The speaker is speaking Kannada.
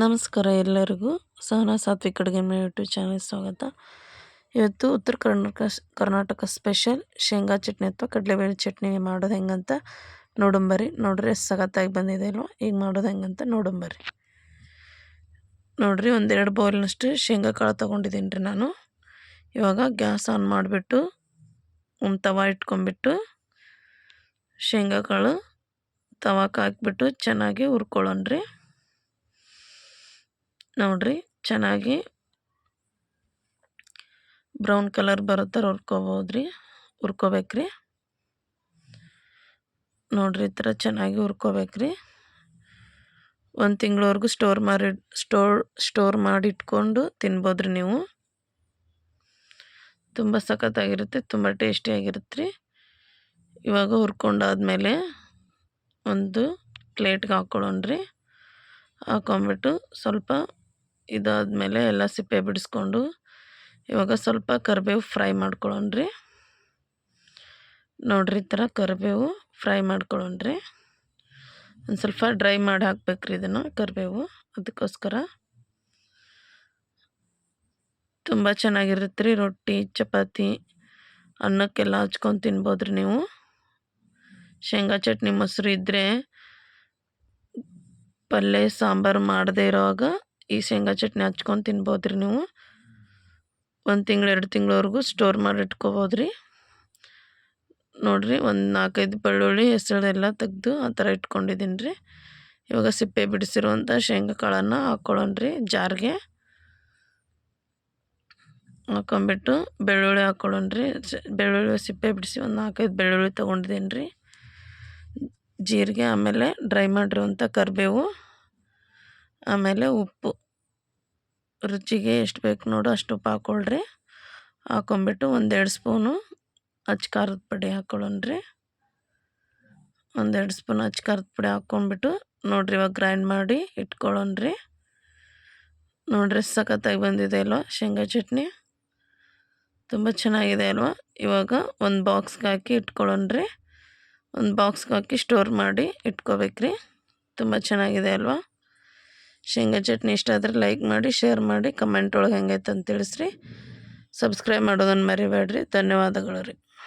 ನಮಸ್ಕಾರ ಎಲ್ಲರಿಗೂ ಸಹನಾ ಸಾತ್ವಿಕ್ ಅಡುಗೆ ಮನೆ ಯೂಟ್ಯೂಬ್ ಚಾನಲ್ ಸ್ವಾಗತ. ಇವತ್ತು ಉತ್ತರ ಕರ್ನಾಟಕ ಕರ್ನಾಟಕ ಸ್ಪೆಷಲ್ ಶೇಂಗಾ ಚಟ್ನಿ ಅಥವಾ ಕಡಲೆಬೇಳೆ ಚಟ್ನಿ ಮಾಡೋದು ಹೆಂಗಂತ ನೋಡಂಬರಿ ನೋಡ್ರಿ ಎಷ್ಟು ಸಖತ್ತಾಗಿ ಬಂದಿದೆ ಅಲ್ವ? ಈಗ ಮಾಡೋದು ಹೆಂಗಂತ ನೋಡಂಬರಿ ನೋಡ್ರಿ ಒಂದೆರಡು ಬೌಲ್ನಷ್ಟು ಶೇಂಗಾ ಕಾಳು ತೊಗೊಂಡಿದ್ದೀನಿ ರೀ ನಾನು. ಇವಾಗ ಗ್ಯಾಸ್ ಆನ್ ಮಾಡಿಬಿಟ್ಟು ಒಂದು ತವಾ ಇಟ್ಕೊಂಡ್ಬಿಟ್ಟು ಶೇಂಗಾ ಕಾಳು ತವಾಕ್ಕೆ ಹಾಕ್ಬಿಟ್ಟು ಚೆನ್ನಾಗಿ ಹುರ್ಕೊಳ್ಳೋಣ್ರಿ ನೋಡ್ರಿ, ಚೆನ್ನಾಗಿ ಬ್ರೌನ್ ಕಲರ್ ಬರೋ ಥರ ಹುರ್ಕೋಬೋದ್ರಿ, ಹುರ್ಕೋಬೇಕ್ರಿ. ನೋಡ್ರಿ, ಈ ಥರ ಚೆನ್ನಾಗಿ ಹುರ್ಕೋಬೇಕ್ರಿ. ಒಂದು ತಿಂಗಳವರೆಗೂ ಸ್ಟೋರ್ ಮಾಡಿ ಸ್ಟೋರ್ ಸ್ಟೋರ್ ಮಾಡಿ ಇಟ್ಕೊಂಡು ತಿನ್ಬೋದ್ರಿ ನೀವು. ತುಂಬ ಸಖತ್ತಾಗಿರುತ್ತೆ, ತುಂಬ ಟೇಸ್ಟಿಯಾಗಿರುತ್ತೆ ರೀ ಇವಾಗ ಹುರ್ಕೊಂಡಾದ್ಮೇಲೆ ಒಂದು ಪ್ಲೇಟ್ಗೆ ಹಾಕ್ಕೊಳ್ಳೋಣ್ರಿ. ಹಾಕೊಂಬಿಟ್ಟು ಸ್ವಲ್ಪ ಇದಾದಮೇಲೆ ಎಲ್ಲ ಸಿಪ್ಪೆ ಬಿಡಿಸ್ಕೊಂಡು ಇವಾಗ ಸ್ವಲ್ಪ ಕರಿಬೇವು ಫ್ರೈ ಮಾಡ್ಕೊಳ್ಳೋಣ್ರಿ. ನೋಡ್ರಿ ಈ ಥರ ಕರಿಬೇವು ಫ್ರೈ ಮಾಡ್ಕೊಳ್ಳೋಣ್ರಿ. ಒಂದು ಸ್ವಲ್ಪ ಡ್ರೈ ಮಾಡಿ ಹಾಕ್ಬೇಕ್ರಿ ಇದನ್ನು ಕರಿಬೇವು ಅದಕ್ಕೋಸ್ಕರ. ತುಂಬ ಚೆನ್ನಾಗಿರುತ್ತೆ ರೀ ರೊಟ್ಟಿ, ಚಪಾತಿ, ಅನ್ನಕ್ಕೆಲ್ಲ ಹಚ್ಕೊಂಡು ತಿನ್ಬೋದು ನೀವು. ಶೇಂಗಾ ಚಟ್ನಿ ಮೊಸರು ಇದ್ದರೆ ಪಲ್ಯ, ಸಾಂಬಾರು ಮಾಡದೇ ಇರೋವಾಗ ಈ ಶೇಂಗಾ ಚಟ್ನಿ ಹಚ್ಕೊಂಡು ತಿನ್ಬೋದು ರೀ ನೀವು. ಒಂದು ತಿಂಗಳು, ಎರಡು ತಿಂಗಳವರೆಗೂ ಸ್ಟೋರ್ ಮಾಡಿ ಇಟ್ಕೋಬೋದು ರೀ ನೋಡಿರಿ, ಒಂದು ನಾಲ್ಕೈದು ಬೆಳ್ಳುಳ್ಳಿ, ಹೆಸರೆಲ್ಲ ತೆಗೆದು ಆ ಥರ ಇಟ್ಕೊಂಡಿದ್ದೀನಿ ರೀ ಇವಾಗ ಸಿಪ್ಪೆ ಬಿಡಿಸಿರುವಂಥ ಶೇಂಗಾ ಕಾಳನ್ನು ಹಾಕ್ಕೊಳ್ಳೋಣ್ರಿ ಜಾರ್ಗೆ. ಹಾಕೊಂಬಿಟ್ಟು ಬೆಳ್ಳುಳ್ಳಿ ಹಾಕ್ಕೊಳ್ಳೋಣ್ರಿ ಬೆಳ್ಳುಳ್ಳಿ ಸಿಪ್ಪೆ ಬಿಡಿಸಿ ಒಂದು ನಾಲ್ಕೈದು ಬೆಳ್ಳುಳ್ಳಿ ತೊಗೊಂಡಿದ್ದೀನಿ ರೀ ಜೀರಿಗೆ ಆಮೇಲೆ ಡ್ರೈ ಮಾಡಿರುವಂಥ ಕರಿಬೇವು. ಆಮೇಲೆ ಉಪ್ಪು. ರುಚಿಗೆ ಎಷ್ಟು ಬೇಕು ನೋಡು, ಅಷ್ಟು ಉಪ್ಪು ಹಾಕ್ಕೊಳ್ರಿ ಹಾಕೊಂಬಿಟ್ಟು ಒಂದೆರಡು ಸ್ಪೂನು ಅಚ್ಚ ಖಾರದ ಪುಡಿ ಹಾಕ್ಕೊಳ್ಳೋಣ್ರಿ ಒಂದೆರಡು ಸ್ಪೂನ್ ಅಚ್ಚ ಖಾರದ ಪುಡಿ ಹಾಕ್ಕೊಂಬಿಟ್ಟು ನೋಡ್ರಿ ಇವಾಗ ಗ್ರೈಂಡ್ ಮಾಡಿ ಇಟ್ಕೊಳ್ಳೋಣ್ರಿ. ನೋಡ್ರಿ ಸಖತ್ತಾಗಿ ಬಂದಿದೆ ಅಲ್ವಾ ಶೇಂಗಾ ಚಟ್ನಿ. ತುಂಬ ಚೆನ್ನಾಗಿದೆ ಅಲ್ವಾ? ಇವಾಗ ಒಂದು ಬಾಕ್ಸ್ಗೆ ಹಾಕಿ ಇಟ್ಕೊಳ್ಳೋಣ್ರಿ. ಒಂದು ಬಾಕ್ಸ್ಗೆ ಹಾಕಿ ಸ್ಟೋರ್ ಮಾಡಿ ಇಟ್ಕೋಬೇಕ್ರಿ. ತುಂಬ ಚೆನ್ನಾಗಿದೆ ಅಲ್ವಾ? ಶೇಂಗಾ ಚಟ್ನಿ ಇಷ್ಟ ಆದರೆ ಲೈಕ್ ಮಾಡಿ ಶೇರ್ ಮಾಡಿ ಕಮೆಂಟ್ ಒಳಗೆ ಹೆಂಗೈತೆ ಅಂತ ತಿಳಿಸ್ರಿ. ಸಬ್ಸ್ಕ್ರೈಬ್ ಮಾಡೋದನ್ನು ಮರಿಬೇಡ್ರಿ. ಧನ್ಯವಾದಗಳು ರೀ.